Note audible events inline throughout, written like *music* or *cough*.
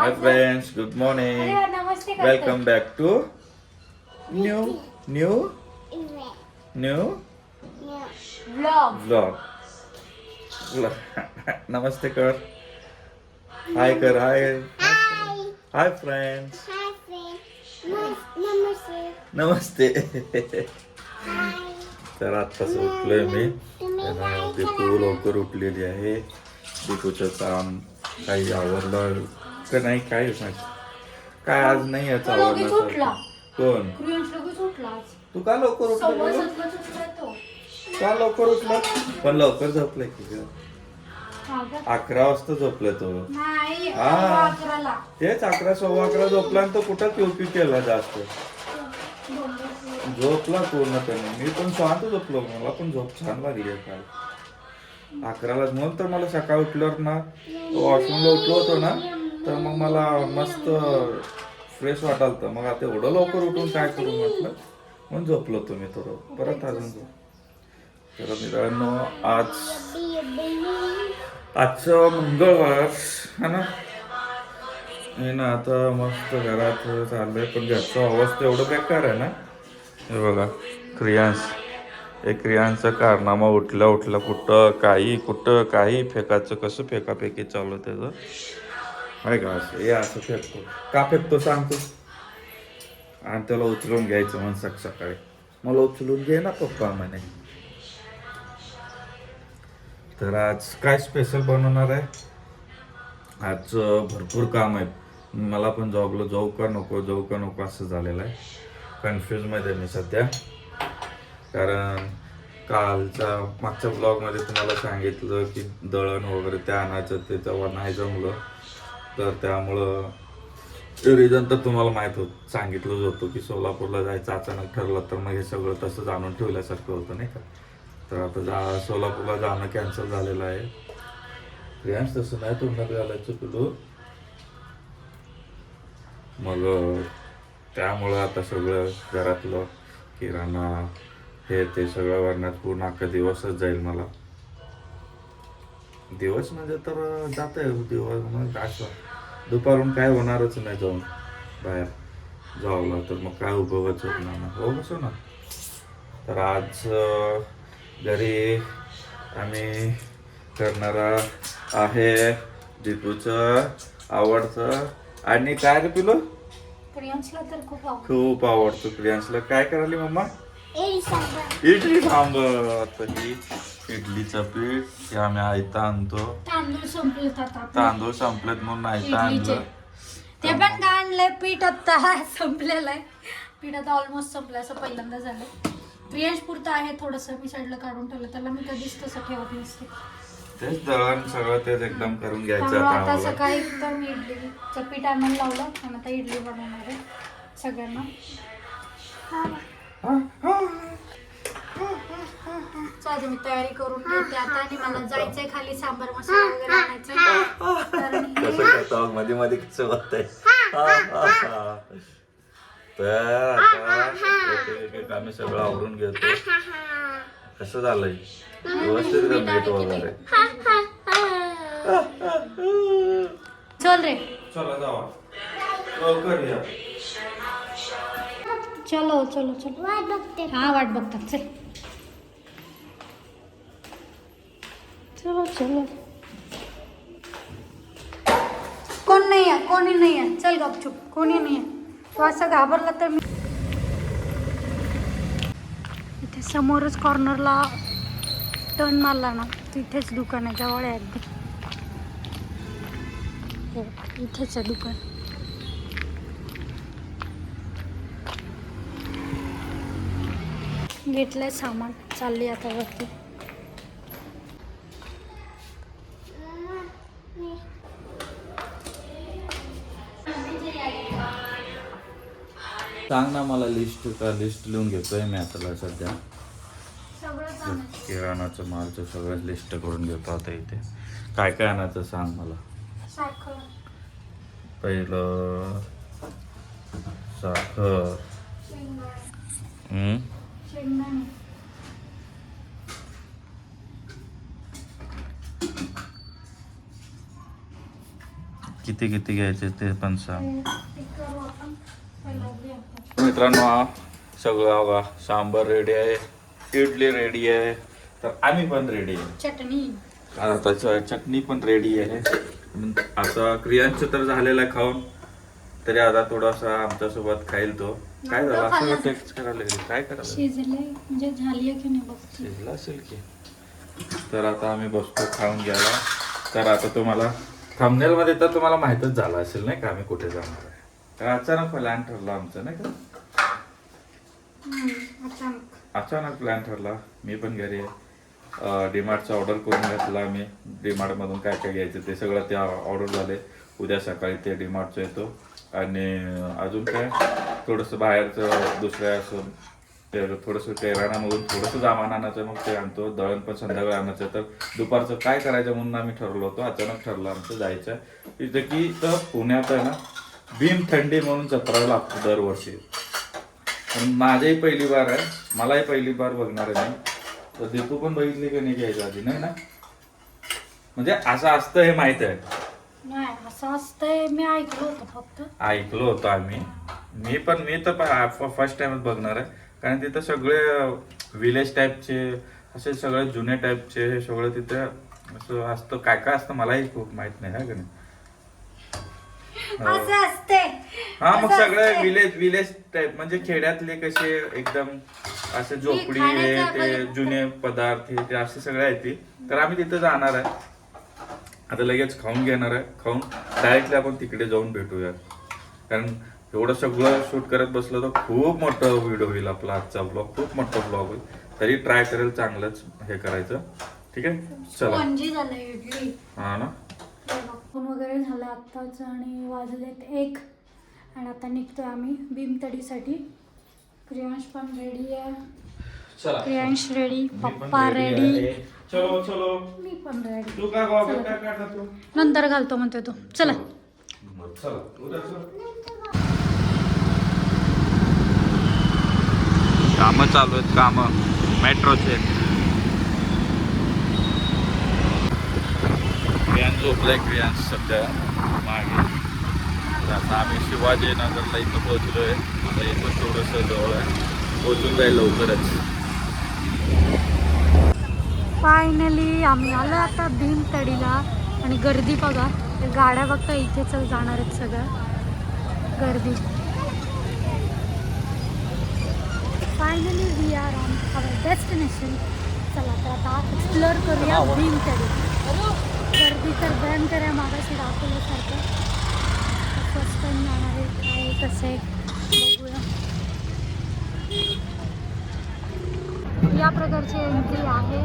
Hi friends good morning. Welcome back to new new new blog नमस्ते कर hi कर हाय hi friends नमस्ते तर आत्ताच उठलोय मी. दीपू लवकर उठलेली आहे. दीपूचं काम काही आवडलं का नाही काय माहिती काय आज नाही याच तो लगेच उठला. कोण प्रियांश लगेच उठला आज. तू का लवकर उठला सव्वा? सातलाच तो. का लवकर उठला पण लवकर झोपलाय की ग हा का? अकरा वाजता झोपलाय तो नाही हा. सव्वा अकराला. तेच अकरा सव्वा अकरा झोपला आणि तो कुठं क्यू केला जास्त झोपला पूर्णपणे मी पण शांत झोपलो मला पण झोप छान लागली आहे काल अकराला म्हणून तर मला सकाळी उठल्यावर ना वॉशरूमला उठलो होतो ना तर मग मला मस्त फ्रेश वाटाल तर मग आता एवढं लवकर उठून काय करू म्हटलं? म्हणून झोपलो तुम्ही थोडं. परत अजून तर मित्रांनो आज आजचं मंगळवार है ना? मी ना आता मस्त घरात चाललंय पण घरचा अवस्था एवढं बेकार आहे ना? हे बघा क्रियांश. एक क्रियांचा कारनामा उठला उठला कुठं काही कुठं काही फेकाचं कसं फेकाफेकी चालू आहे त्याचं? आहे का असं? हे असं फेकतो का फेकतो सांगतो. आणि त्याला उचलून घ्यायचं म्हण सक सकाळी. मला उचलून घे ना पप्पा म्हणे. तर आज काय स्पेशल बनवणार आहे? आज भरपूर काम आहेत मला पण जॉबला जाऊ का नको जाऊ का नको असं झालेलं आहे. कन्फ्यूजमध्ये मी सध्या. कारण कालच्या मागच्या ब्लॉगमध्ये तुम्हाला सांगितलं की दळण वगैरे त्या आणायचं ते जेव्हा नाही जमलं. तर त्यामुळं रिझन तर तुम्हाला माहीत होत सांगितलंच होतं की सोलापूरला जायचं अचानक ठरलं तर मग हे सगळं तसं जाणून ठेवल्यासारखं होतं नाही का? तर आता जा सोलापूरला जाणं कॅन्सल झालेलं आहे. प्रियांश तसं नाही तोंडात घालायचं तुला मग त्यामुळं आता सगळं घरातलं किराणा हे ते सगळं भरण्यात पूर्ण अख्खा दिवसच जाईल मला. दिवस म्हणजे तर जात आहे दिवस म्हणजे मग असं दुपारून काय होणारच नाही जाऊन बाहेर. जॉबला तर मग काय उपयोगच होणार ना. हो कसं ना. तर आज घरी आम्ही करणारा आहे दीपूचं आवडतं. आणि काय रे पिलो प्रियांशला तर खूप आवडतं. खूप आवडतो प्रियांशला. काय करायली मम्मा? इडली सांबर. आता ही इडलीचं पीठ हे आम्ही आयता आणतो. तांदूळ आपले. तांदूळ संपलेत म्हणून आयता. आणलं. ते पण काय आणलंय? पीठ आता संपलेलं आहे. पीठ आता ऑलमोस्ट संपलं असं पहिल्यांदा झालं प्रियांश पुरतं आहे थोडंसं. मी साईडला काढून ठेवलं. त्याला मी कधीच तसं ठेवत नसते. तेच दळण सगळं तेच एकदम करून घ्यायचं आता. सकाळी एकदम मी इडलीचं पीठ आणायला लावलं. आणि आता इडली बनवणार आहे सगळ्यांना. चालेल मी तयारी करून घेते आता आणि मला जायचंय खाली सांबार मसाला वगैरे आणायचा करतो मध्ये मध्ये कसं होतंय तर आता एक एक एक आम्ही सगळं आवरून घेतो कसं झालंय? व्यवस्थित वगैरे चल रे. चला जावा. लवकर चलो चलो चलो. हा वाट बघतात चल. चलो चलो. कोण नाही आहे? कोणी नाही आहे? चल गपचूप. कोणी नाही आहे? तू असं घाबरला तर मी इथे समोरच कॉर्नरला टर्न मारला ना तिथेच दुकान आहे जवळ आहे अगदी. हे इथेच आहे दुकान. घेतलंय सामान. चालली आता वरती. सांग ना मला लिस्ट का लिस्ट लिहून घेतोय मी आता सध्या. किराणाचं मालचं सगळं लिस्ट करून घेतो आता इथे. काय काय आणायचं सांग मला. साखर. पहिलं साखर. शेंगदाणे किती किती घ्यायचे ते पण सांग. मित्रांनो हा सगळं बघा सांबर रेडी आहे इडली रेडी आहे तर आम्ही पण रेडी आहे. चटणी. आता चटणी पण रेडी आहे. आता क्रियांचं तर झालेलं आहे खाऊन. तरी आता थोडासा आमच्यासोबत खाईल तो काय झालं? असं टेक्स्ट करायला लागेल. काय करायला शिजले म्हणजे झाली की नाही बघते. शिजला असेल की. तर आता आम्ही बसतो खाऊन घ्यायला. तर आता तुम्हाला thumbnail मध्ये तर तुम्हाला माहीतच झालं असेल नाही का? आम्ही कुठे जाणार आहे. तर अचानक प्लॅन ठरला आमचं नाही का? अचानक. प्लॅन ठरला. मी पण घरी आहे. डीमार्टचा ऑर्डर करून घेतला मी डीमार्टमधून काय काय घ्यायचं ते सगळं ते ऑर्डर झाले. उद्या सकाळी ते डीमार्टचं येतो. आणि अजून काय? थोडंसं बाहेरचं दुसऱ्या असं ते थोडंसं किराणामधून थोडंसं सामान आणायचं मग ते आणतो. दळण पण संध्याकाळी आणायचं. तर दुपारचं काय करायचं म्हणून आम्ही ठरवलं होतो. अचानक ठरलं आमचं जायचं. तिथं की तर पुण्यात आहे ना भीम थंडी म्हणून जत्रा लागतो दरवर्षी. पण माझ्याही पहिली बार आहे. मलाही पहिली बार बघणार आहे मी. तर दीपू पण बघितली की नाही घ्यायचं आधी नाही ना? म्हणजे असं असतं हे माहीत आहे. नाही असं असतंय मी ऐकलं होतं फक्त. ऐकलं होतं आम्ही. मी पण मी तर फर्स्ट टाइमच बघणार आहे. कारण तिथं सगळे विलेज टाईपचे असे सगळे जुने टाईपचे हे सगळं तिथं असं असतं. काय काय असतं मलाही खूप माहीत नाही का नाही? हो. असं असते हा मग असं सगळे असते. विलेज विलेज टाईप म्हणजे खेड्यातले कसे एकदम असे झोपडी हे ते जुने पदार्थ हे ते असे सगळे आहेत ती तर आम्ही तिथे जाणार आहे. आता लगेच खाऊन घेणार आहे. खाऊन डायरेक्टली आपण तिकडे जाऊन भेटूया कारण एवढं सगळं शूट करत बसलं तर खूप मोठं व्हिडिओ होईल आपला आजचा ब्लॉग खूप मोठा ब्लॉग होईल. तरी ट्राय करेल चांगलंच हे करायचं. ठीक आहे? चला. हा ना? वगैरे झालं आत्ताच आणि वाजलेत एक. आणि आता निघतोय आम्ही भीमतडीसाठी. प्रियांश पण रेडी आहे. चला. प्रियांश रेडी पप्पा रेडी. चलो चलो. मी पण रेडी तू काय गॉगल काय काढला तू? नंतर घालतो म्हणतोय तो. चला. चला. उद्या चल. काम चालू आहेत काम. मेट्रोचे. क्रियान झोपलाय क्रियान सध्या मागे. तर आता आम्ही शिवाजीनगरला इथं पोहोचलोय. आता इथं थोडंसं जवळ आहे. पोहोचून जाईल लवकरच. फायनली आम्ही आलो आता भीमतडीला. आणि गर्दी बघा गाड्या बघता इथेच जाणार आहेत सगळ्या गर्दी. Finally we are on our destination चला तर आता एक्सप्लोअर करूया भीमतडी. गर्दी तर भयंकर आहे मागाशी दाखवल्यासारखं. टाइम जाणार आहे काय कसं आहे बघूया. या प्रकारची एंट्री आहे.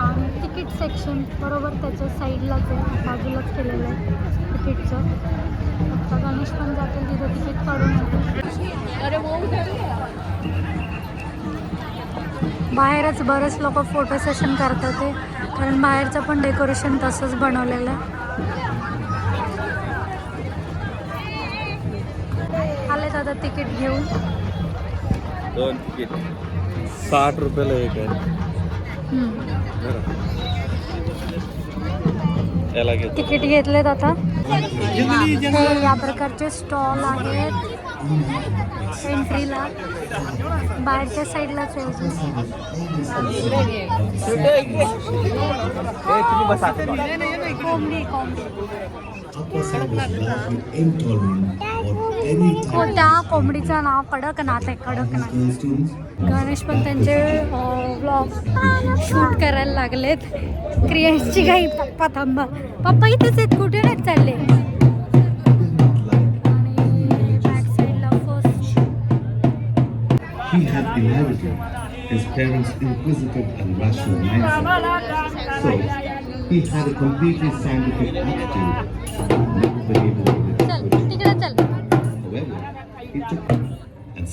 आणि तिकीट सेक्शन बरोबर त्याच्या साईडलाच आहे बाजूलाच केलेलं आहे तिकीटचं आता गणेश पण जातील तिथं तिकीट काढून. बाहेरच बरेच लोक फोटो सेशन करतात ते. कारण बाहेरचं पण डेकोरेशन तसंच बनवलेलं आहे. दादा तिकीट घेऊन? दोन तिकीट. साठ रुपयाला एक आहे. तिकीट घेतलेत आता. हे या प्रकारचे स्टॉल आहेत. एंट्रीला. बाहेरच्या साईडलाच आहे अजून. कोंबडी कोंबडी. त्या कोंबडीचं नाव कडकनाथ आहे कडकनाथ गणेश पण त्यांचे व्लॉग शूट करायला लागलेत क्रियांची काही पप्पा थांबा पप्पा इथेच आहेत कुठे नाहीत चालले he had inherited his parents' inquisitive and rational mindset. So, he had a completely scientific attitude, never been able to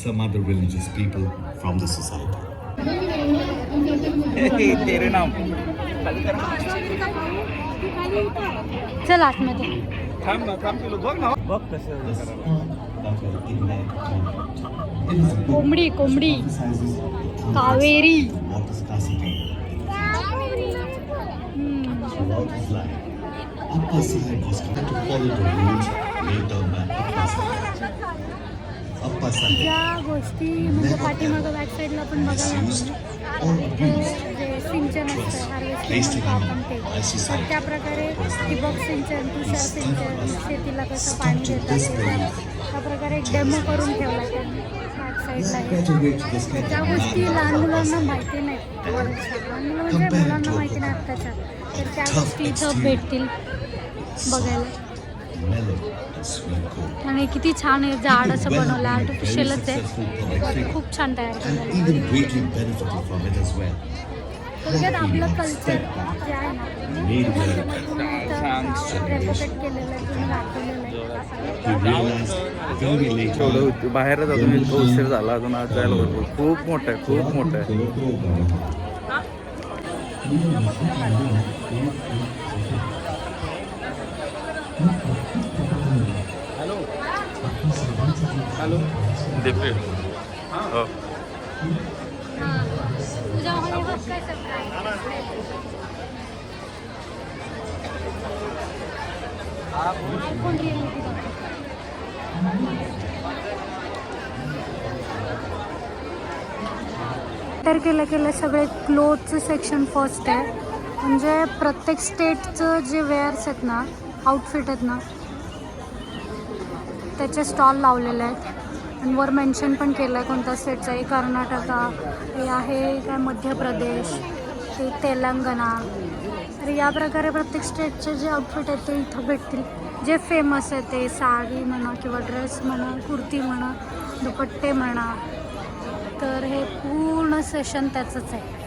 some other religious people from the society. तेरे नाम चल आतमध्ये थांब ना थांब तुला बघ ना बघ The कसं spot that was in their conduct. It is a book कोंबडी कोंबडी that emphasizes the Kaveri water scarcity. हम्म. Throughout his life, Appa Sahib was trying to follow the rules laid down by ज्या गोष्टी म्हणजे पाठीमागं बॅक साईडला आपण बघायला सिंचन असतं हार्वेस्टिंग आपण ते. त्या प्रकारे ठिबक सिंचन तुषार सिंचन शेतीला कसं पाणी देतात त्या प्रकारे एक डेमो करून ठेवला त्यांनी त्या गोष्टी. लहान मुलांना माहिती नाहीत लहान मुलं म्हणजे मुलांना माहिती नाही आत्ताच्या. तर त्या गोष्टी इथं भेटतील बघायला. आणि किती छान आहे झाड असं बनवलं आर्टिफिशियलच आहे. खूप छान तयार. थोडक्यात आपलं कल्चर जे आहे ना होतं. बाहेरच अजून इतकं उशीर झाला अजून आज जायला भरपूर खूप मोठं आहे खूप मोठं आहे. दीप्ती हो. रिअलिटी तर केलं केलं सगळे क्लोथचं सेक्शन फर्स्ट आहे. म्हणजे प्रत्येक स्टेटचं जे वेअर्स आहेत ना आउटफिट आहेत ना त्याचे स्टॉल लावलेले आहेत. आणि वर मेन्शन पण केलं आहे कोणत्या स्टेटचं आहे कर्नाटका हे आहे काय मध्य प्रदेश ते तेलंगणा. तर या प्रकारे प्रत्येक स्टेटचे जे आउटफिट आहेत ते इथं भेटतील. जे फेमस आहे ते साडी म्हणा किंवा ड्रेस म्हणा कुर्ती म्हणा दुपट्टे म्हणा. तर हे पूर्ण सेशन त्याचंच आहे.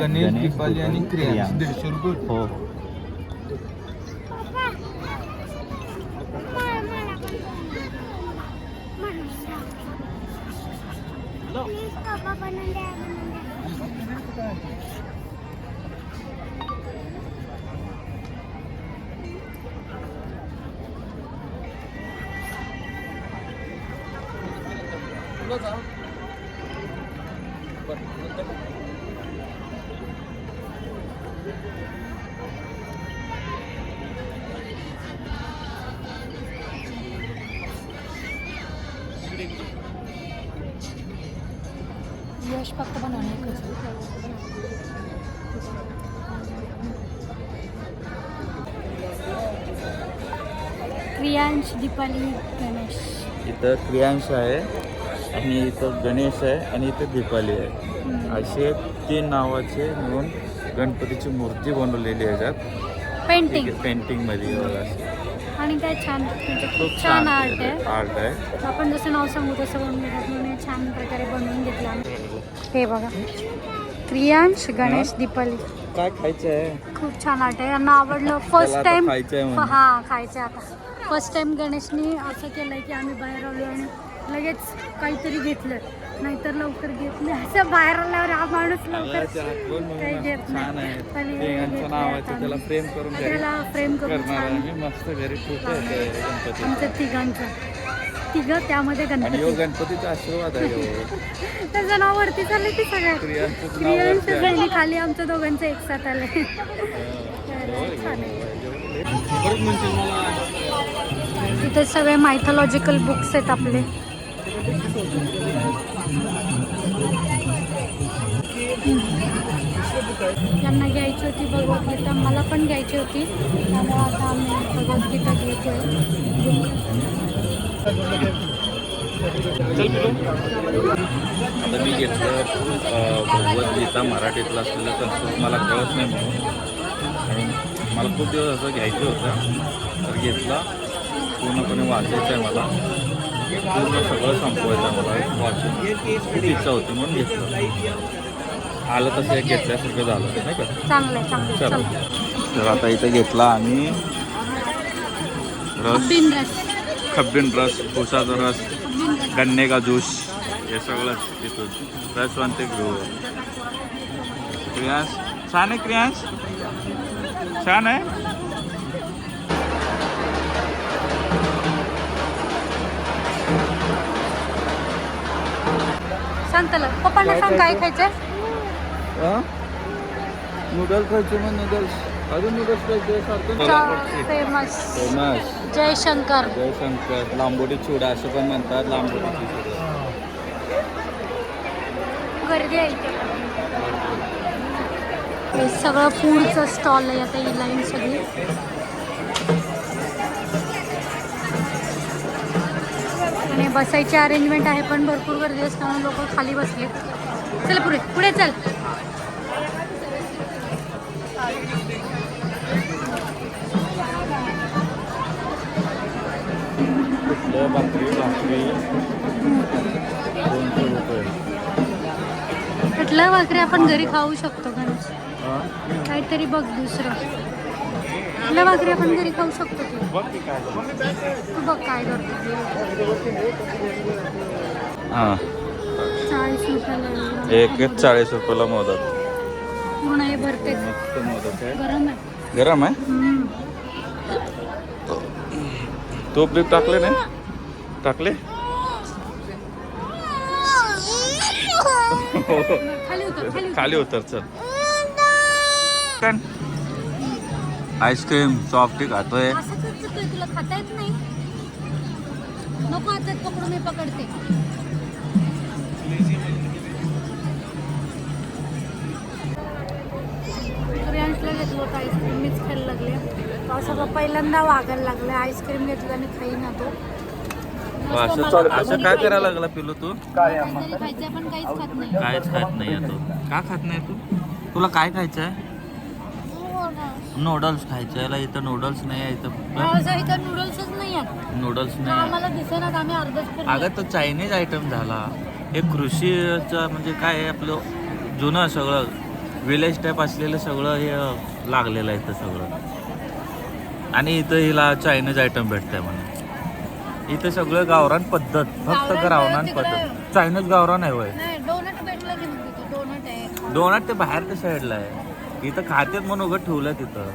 गणेश दीपाली आणि क्रिया दीडशे रुपये हो. यश दीपाली गणेश इथं क्रियांश आहे आणि इथं गणेश आहे आणि इथं दीपाली आहे. असे तीन नावाचे मिळून गणपतीची मूर्ती बनवलेली आहे त्यात पेंटिंग पेंटिंगमध्ये. आणि काय छान म्हणजे खूप छान आर्ट आहे. आर्ट आहे. आपण जसं नाव सांगू तसं बनवून घेतात म्हणून छान प्रकारे बनवून घेतलं. हे बघा. क्रियांश गणेश दीपाली. काय खायचं आहे खूप छान आर्ट आहे. यांना आवडलं फर्स्ट टाइम खायचं आहे. हा खायचं आता. फर्स्ट टाइम गणेशनी असं केलंय की आम्ही बाहेर आलो आणि लगेच काहीतरी घेतलं नाहीतर लवकर घेत नाही. असं बाहेर आल्यावर हा माणूस लवकर काही घेत नाही. आहे. पण हे आहे आता त्याला. फ्रेम करून त्याला फ्रेम करून आहे. छान. मस्त घरी खूप आहे ते गणपती. आमचं तिघांचं. तिघं त्यामध्ये गणपती. गणपतीचा आशीर्वाद आहे हो. *laughs* त्याचं नाव वरती चाललंय की सगळ्यात क्रियांश आहे. खाली आमचं दोघांचं एक साथ आलंय *laughs* छान आहे. इथे सगळे मायथॉलॉजिकल बुक्स आहेत आपले. त्यांना घ्यायची होती भगवद्गीता मला पण घ्यायची होती. त्यामुळे आता आम्ही भगवद्गीता घेतोय. आता मी घेतलं भगवद्गीता मराठीतलं असलेलं संस्कृत मला कळत नाही म्हणून. मला खूप दिवस असं घ्यायचं होतं. तर घेतला. पूर्णपणे वाचायचं आहे मला. पूर्ण सगळं संपवायचं आहे मला. वाचून. खूप इच्छा होती म्हणून घेतलं. आलं तसं एक घेतल्यासारखं झालं. नाही का? चला. चल. तर आता इथं घेतला आम्ही रस. बिन रस. खब्बीन रस उसाचा रस गन्ने का ज्यूस हे सगळंच तिथून रसवंत घेऊ क्रियांश? छान आहे क्रियांश? छान आहे. सांग त्याला पप्पांना सांग काय खायचंय? नूडल्स खायचे मग नूडल्स. अजून नूडल्स खायचे सारखं फेमस फेमस जयशंकर. जयशंकर. लांबोडी चिवडा असं पण म्हणतात लांबोडी चिवडा. गर्दी आहे इथे. हे सगळं फूडचं स्टॉल आहे आता ही लाईन सगळी. आणि बसायची अरेंजमेंट आहे पण भरपूर गर्दी असल्यामुळे लोक खाली बसले चल पुढे पुढे चल. कुठलं भाकरी. कुठलं भाकरी आपण घरी खाऊ शकतो गणेश. हां? काहीतरी बघ दुसरं. कुठल्या भाकरी आपण घरी खाऊ शकतो तू. बघ की काय तू बघ काय करतो. हां. चाळीस रुपयाला एक एक चाळीस रुपयाला मोदक. पूर्ण हे आहे. गरम आहे. गरम आहे. तूप बीप टाकले नाही? टाकले? *laughs* *laughs* खाली उतर चल. आईस्क्रीम सॉफ्ट खातोय. तुला खाता येत नाही? नको हातात पकडून मी पकडते. आईस्क्रीम मीच खायला लागले. पावसाला पहिल्यांदा वागायला लागले आईस्क्रीम घेतलं आणि खाईना तो. असं असं काय करायला लागला पिलो तू? खायचं पण काहीच खात नाही. कायच खात नाही तू. का खात नाही तू? तुला काय खायचं आहे नूडल्स खायचं याला इथं नूडल्स नाही आहे इथं पावसा इथं नूडल्सच नाही आहेत नूडल्स नाही आम्हाला दिसेनात आम्ही अर्धच फिरलो. अगं तो चायनीज आयटम झाला. हे कृषीचं म्हणजे काय आहे आपलं जुनं सगळं विलेज टाईप असलेलं सगळं हे लागलेलं आहे इथं सगळं. आणि इथं हिला चायनीज आयटम भेटतंय म्हणे इथं सगळं गावरान पद्धत फक्त गावरान पद्धत. चायनीज गावरान आहे नाही डोनट भेटलं की मग तिथं डोनट आहे. डोनाट ते बाहेरच्या साईडला आहे. इथं खात्यात म्हणून उघड ठेवलं तिथं.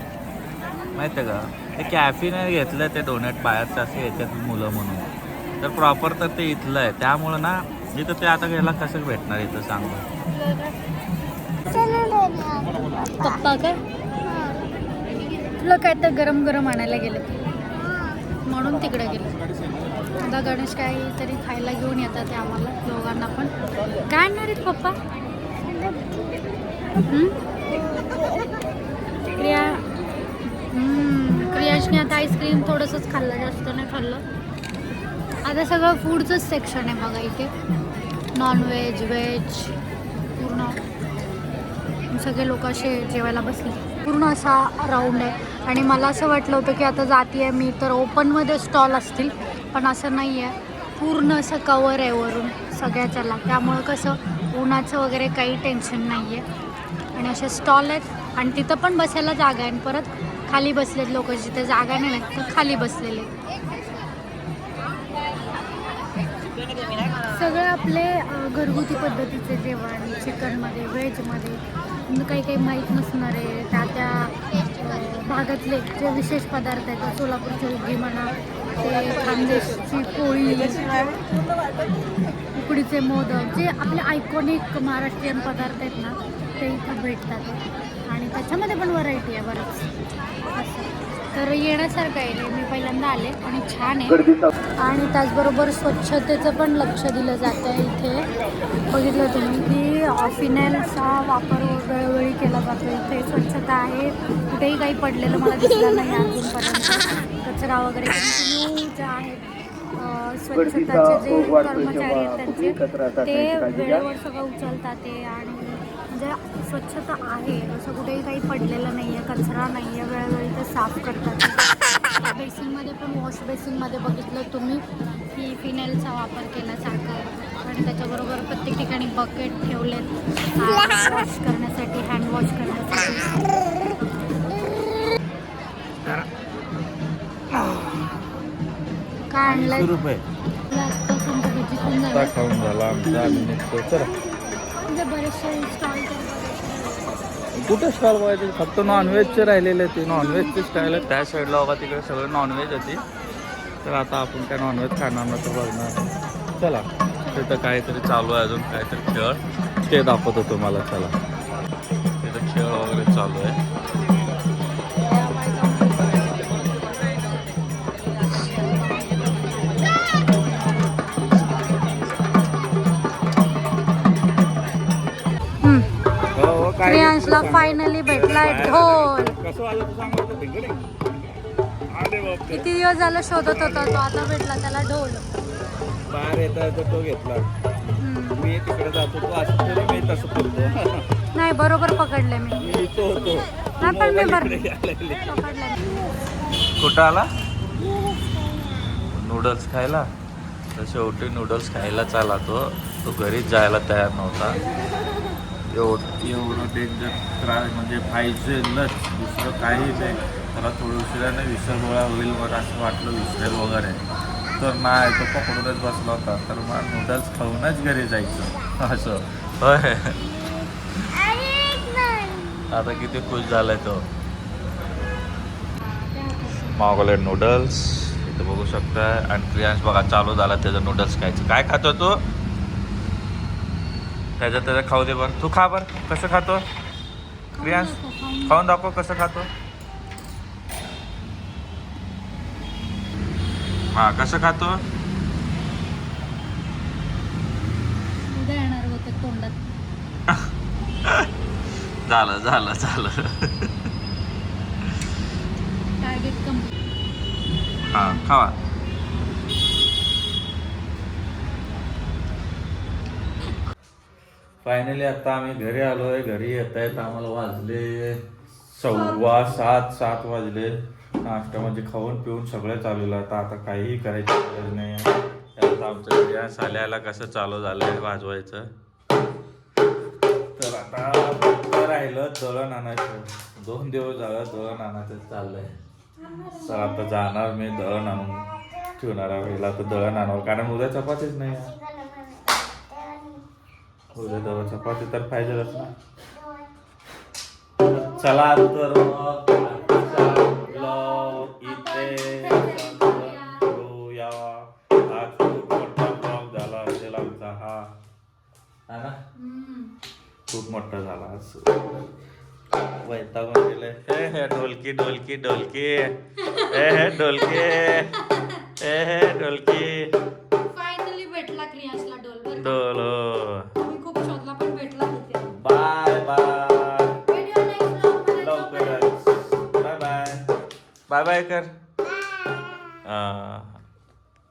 माहिती आहे का? ते कॅफीने घेतलं ते डोनेट बाहेरचं असे याच्यात मुलं म्हणून. तर प्रॉपर तर ते इथलं आहे. त्यामुळं ना इथं ते आता घ्यायला कसं भेटणार इथं सांग. पप्पा काय? तुला काय तर गरम गरम आणायला गेले. म्हणून तिकडे गेले. आता गणेश काहीतरी खायला घेऊन येतात ते आम्हाला दोघांना पण. काय आणणार आहेत पप्पा? क्रिया क्रियाशने आता आईस्क्रीम थोडंसंच खाल्लं जास्त नाही खाल्लं. आता सगळं फूडचंच सेक्शन आहे बघा इथे. नॉनव्हेज व्हेज पूर्ण. सगळे लोक असे जेवायला बसले. पूर्ण असा राऊंड आहे. आणि मला असं वाटलं होतं की आता जाती आहे मी तर ओपनमध्ये स्टॉल असतील. पण असं नाही आहे. पूर्ण असं कवर आहे वरून सगळ्याच्याला. त्यामुळं कसं उन्हाचं वगैरे काही टेन्शन नाही आहे आणि असे स्टॉल आहेत आणि तिथं पण बसायला जागा आहे. आणि परत खाली बसलेत लोक जिथे जागा नाही ना तर खाली बसलेले. सगळे आपले घरगुती पद्धतीचे जेवण चिकनमध्ये व्हेजमध्ये म्हणजे काही काही माहीत नसणार आहे. त्या त्या भागातले जे विशेष पदार्थ आहेत सोलापूरची उगी म्हणा खानदेशची पोळी उकडीचे मोदक जे आपले आयकॉनिक महाराष्ट्रीयन पदार्थ आहेत ना ते इथं भेटतात. आणि त्याच्यामध्ये पण व्हरायटी आहे बरंच. असं. तर येण्यासारखं आहे मी पहिल्यांदा आले आणि छान आहे. आणि त्याचबरोबर स्वच्छतेचं पण लक्ष दिलं जातं आहे इथे. बघितलं तुम्ही की फिनेलचा वापर वेळोवेळी केला जातो. इथे स्वच्छता आहे. कुठेही काही पडलेलं मला दिसलं नाही अजूनपर्यंत. कचरा वगैरे कंटिन्यू जे आहेत स्वच्छताचे जे कर्मचारी आहेत त्यांचे ते वेळेवर सगळं उचलतात ते आणि म्हणजे स्वच्छता आहे. असं कुठेही काही पडलेलं नाही आहे कचरा नाही आहे वेळोवेळी ते साफ करतात. बेसिनमध्ये पण वॉश बेसिनमध्ये बघितलं तुम्ही की फिनेलचा वापर केला आहे आणि त्याच्याबरोबर प्रत्येक ठिकाणी बकेट ठेवलेत. वॉश करण्यासाठी हँड वॉश करण्यासाठी. आणलंय. रुपये. खाऊन झाला आमचा आम्ही निघतो. चला. म्हणजे स्टॉल कुठे स्टॉल बघायचे? फक्त नॉनव्हेजचे राहिलेले ते. नॉनव्हेजचे स्टाईल आहे त्या साईडला बघा तिकडे सगळं नॉनव्हेज होती तर आता आपण काय नॉनव्हेज खाणार नव्हतं बघणार. चला. तिथं काहीतरी चालू आहे अजून काहीतरी खेळ. ते दाखवतो तुम्हाला. चला. तिथं खेळ वगैरे चालू आहे. प्रियांशला फायनली भेटलाय ढोल. किती दिवस झालं शोधत होता तो? आता भेटला त्याला ढोल. बाहेर येता येता तो घेतला. मी तिकडे जातो तो असं तरी मी तसं करतो. नाही बरोबर पकडले मी. होतो. नाही पण बर. पकडले मी. कुठं आला? नूडल्स खायला? तर शेवटी नूडल्स खायला चाला तो. तो घरीच जायला तयार नव्हता. एवढं. एवढं डेंजर त्रास म्हणजे पाहिजेलच दुसरं काही नाही. त्याला थोडं उशिराने विसर होईल मला असं वाटलं विसरेल वगैरे. तर नाही तो पकडूनच बसला होता. तर मग नूडल्स खाऊनच घरी जायचं. *laughs* असं. होय. आता किती खुश झालाय तो. मागवले नूडल्स इथं बघू शकता आणि क्रियांश बघा चालू झाला त्याचं नूडल्स खायचं. काय खातो तू? त्याच्यात त्याचं खाऊ दे बरं. तू खा बरं. कसं खातो? प्रियांश खाऊन दाखव. कसं खातो. हा कसं खातो? *laughs* झालं झालं झालं. हा खावा. फायनली आता आम्ही घरी आलोय. घरी येत आहेत. आम्हाला वाजले सव्वा सात सात वाजले. नाश्ता म्हणजे खाऊन पिऊन सगळं चालू आता आता काहीही करायची गरज नाही. आता आमचं गॅस आल्याला कसं चालू झालंय वाजवायचं. तर आता राहिलं दळण आणायचं. दोन दिवस झालं दळण आणायचं चाललंय. तर आता जाणार मी दळण आणून. ठेवणार वेळेला तर दळण आणावं. कारण उद्या चपातीच नाही. आहे. उद्या चपाती तर पाहिजेच ना. चला तर मग इथे करूया. आज खूप मोठा झाला असेल आमचा हा. हा ना? खूप मोठा झाला आज. वैतागून गेले. हे हे ढोलकी ढोलकी ढोलकी. हे हे ढोलकी. हे हे ढोलकी. फायनली भेटला क्रियांशला ढोल? ढोल मी खूप शोधला पण भेटला तिथे बाय बाय. व्हिडिओ नेक्स्ट ब्लॉगमध्ये लवकरच. Bye bye. बाय बाय कर. हा.